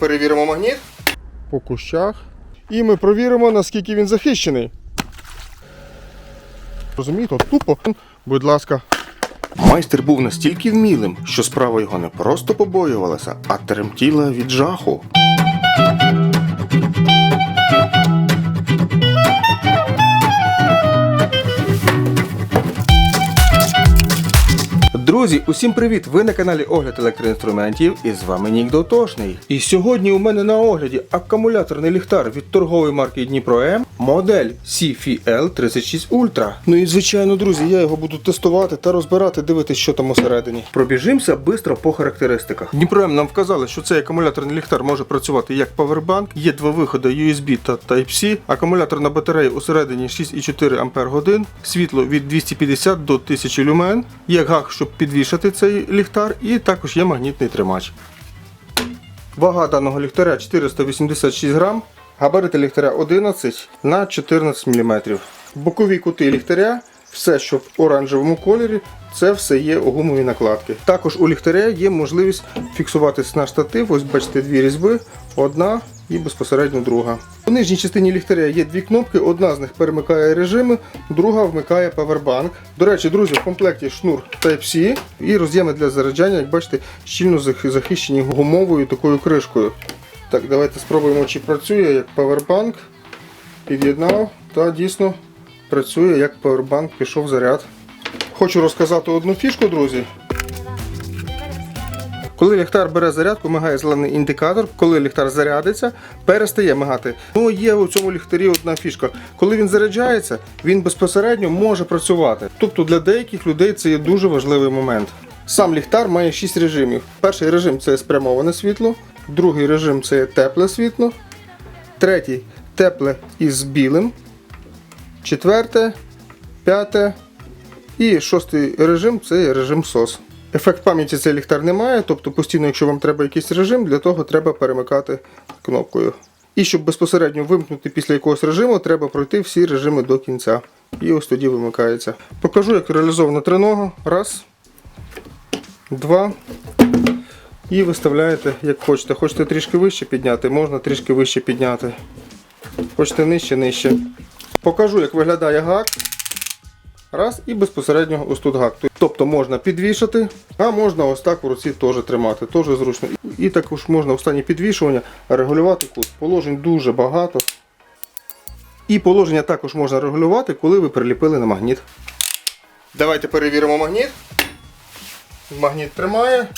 Перевіримо магніт по кущах. І ми провіримо, наскільки він захищений. Розумієте, тупо. Будь ласка. Майстер був настільки вмілим, що справа його не просто побоювалася, а тремтіла від жаху. Друзі, усім привіт! Ви на каналі Огляд електроінструментів і з вами Нік Дотошний. І сьогодні у мене на огляді акумуляторний ліхтар від торгової марки Дніпро М, модель CFL 36 Ultra. Ну і звичайно, друзі, я його буду тестувати та розбирати, дивитися, що там усередині. Пробіжимося швидко по характеристиках. Дніпро М нам вказали, що цей акумуляторний ліхтар може працювати як павербанк, є два виходи USB та Type-C, акумуляторна батарея усередині 6,4 Ах, світло від 250 до 1000 люмен, є гак, щоб підвішати цей ліхтар, і також є магнітний тримач. Вага даного ліхтаря 486 грам, габарити ліхтаря 11 на 14 мм. Бокові кути ліхтаря, все, що в оранжевому кольорі, це все є гумові накладки. Також у ліхтаря є можливість фіксуватись на штатив. Ось бачите дві різьби, одна і безпосередньо друга. У нижній частині ліхтаря є дві кнопки, одна з них перемикає режими, друга вмикає павербанк. До речі, друзі, в комплекті шнур Type-C і роз'єми для заряджання, як бачите, щільно захищені гумовою такою кришкою. Так, давайте спробуємо, чи працює як павербанк. Під'єднав та дійсно працює як павербанк, пішов заряд. Хочу розказати одну фішку, друзі. Коли ліхтар бере зарядку, мигає зелений індикатор. Коли ліхтар зарядиться, перестає мигати. Ну є у цьому ліхтарі одна фішка. Коли він заряджається, він безпосередньо може працювати. Тобто для деяких людей це є дуже важливий момент. Сам ліхтар має 6 режимів. Перший режим це спрямоване світло, другий режим це тепле світло, третій тепле із білим, четверте, п'яте і шостий режим це режим SOS. Ефект пам'яті цей ліхтар не має, тобто постійно, якщо вам треба якийсь режим, для того треба перемикати кнопкою. І щоб безпосередньо вимкнути після якогось режиму, треба пройти всі режими до кінця. І ось тоді вимикається. Покажу, як реалізовано тринога. Раз, два. І виставляєте, як хочете. Хочете трішки вище підняти, можна трішки вище підняти. Хочете нижче, нижче. Покажу, як виглядає гак. Раз і безпосередньо ось тут гак. Тобто можна підвішати, а можна ось так в руці теж тримати, теж зручно. І також можна в стані підвішування регулювати кут. Положень дуже багато. І положення також можна регулювати, коли ви приліпили на магніт. Давайте перевіримо магніт. Магніт тримає.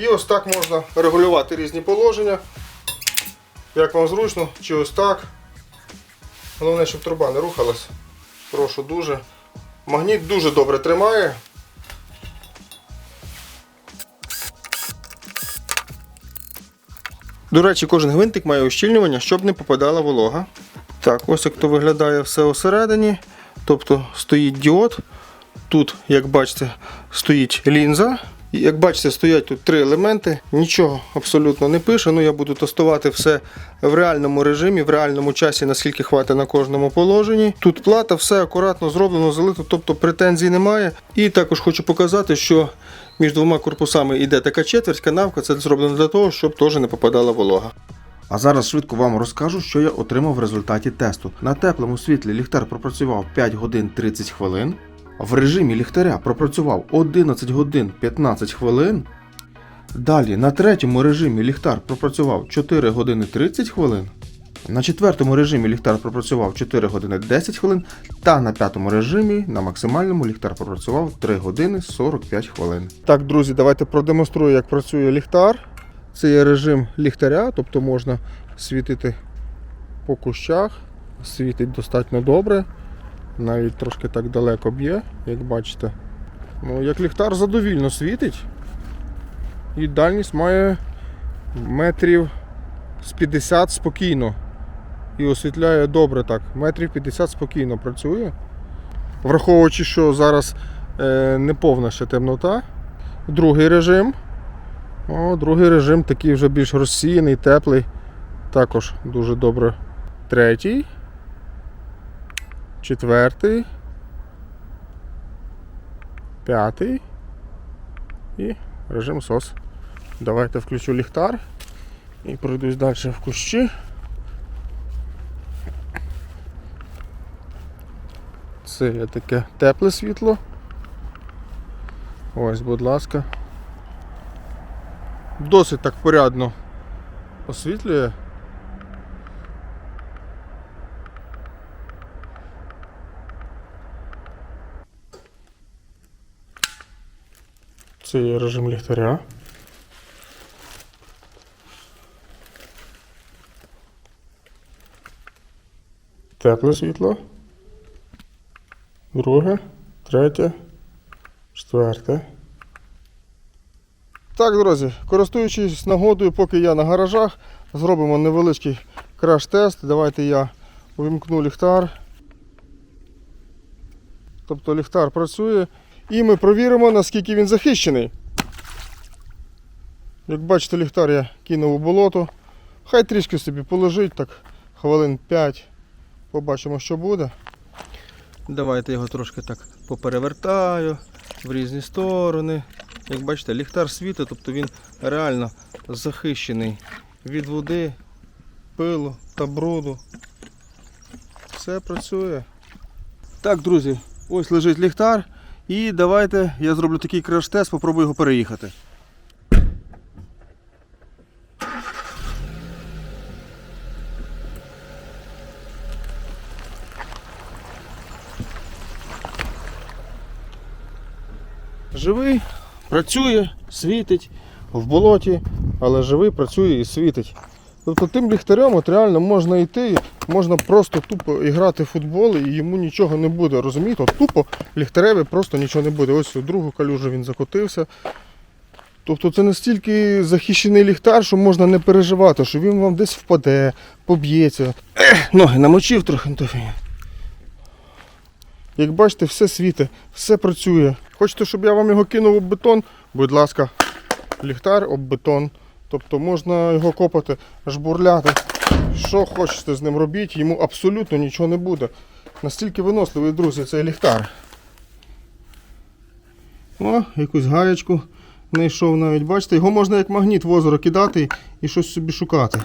І ось так можна регулювати різні положення. Як вам зручно, чи ось так. Головне, щоб труба не рухалась. Прошу дуже. Магніт дуже добре тримає. До речі, кожен гвинтик має ущільнювання, щоб не попадала волога. Так, ось як то виглядає все усередині. Тобто стоїть діод. Тут, як бачите, стоїть лінза. Як бачите, стоять тут три елементи. Нічого абсолютно не пише. Ну, я буду тестувати все в реальному режимі, в реальному часі, наскільки хватить на кожному положенні. Тут плата, все акуратно зроблено, залито, тобто претензій немає. І також хочу показати, що між двома корпусами йде така четверть, канавка. Це зроблено для того, щоб теж не попадала волога. А зараз швидко вам розкажу, що я отримав в результаті тесту. На теплому світлі ліхтар пропрацював 5 годин 30 хвилин. В режимі ліхтаря пропрацював 11 годин 15 хвилин. Далі на третьому режимі ліхтар пропрацював 4 години 30 хвилин. На четвертому режимі ліхтар пропрацював 4 години 10 хвилин. Та на п'ятому режимі на максимальному ліхтар пропрацював 3 години 45 хвилин. Так, друзі, давайте продемонструю, як працює ліхтар. Це є режим ліхтаря, тобто можна світити по кущах. Світить достатньо добре. Навіть трошки так далеко б'є, як бачите. Ну, як ліхтар задовільно світить. І дальність має метрів з 50 спокійно. І освітляє добре так. Метрів 50 спокійно працює. Враховуючи, що зараз е, не повна ще темнота. Другий режим. О, другий режим такий вже більш розсіяний, теплий. Також дуже добре. Третій. Четвертий. П'ятий. І режим SOS. Давайте включу ліхтар І пройдусь далі в кущі. Це є таке тепле світло. Ось, будь ласка. Досить так порядно освітлює. Це є режим ліхтаря. Тепле світло. Друге, третє, четверте. Так, друзі, користуючись нагодою, поки я на гаражах, зробимо невеличкий краш-тест. Давайте я увімкну ліхтар. Тобто ліхтар працює. І ми провіримо, наскільки він захищений. Як бачите, ліхтар я кинув у болото. Хай трішки собі полежить, так хвилин 5. Побачимо, що буде. Давайте його трошки так поперевертаю в різні сторони. Як бачите, ліхтар світить, тобто він реально захищений від води, пилу та бруду. Все працює. Так, друзі, ось лежить ліхтар. І давайте я зроблю такий краш-тест, попробую його переїхати. Живий, працює, світить в болоті, але живий працює і світить. Тобто тим ліхтарем от реально можна йти, можна просто тупо іграти в футбол і йому нічого не буде. Розумієте? От тупо ліхтареві просто нічого не буде. Ось у другу калюжу він закотився. Тобто це настільки захищений ліхтар, що можна не переживати, що він вам десь впаде, поб'ється. Ноги намочив трохи. Як бачите, все світить, все працює. Хочете, щоб я вам його кинув об бетон? Будь ласка, ліхтар об бетон. Тобто можна його копати, жбурляти. Що хочете з ним робіть, йому абсолютно нічого не буде. Настільки виносливий, друзі, цей ліхтар. О, якусь гаєчку знайшов навіть. Бачите, його можна як магніт в озеро кидати і щось собі шукати.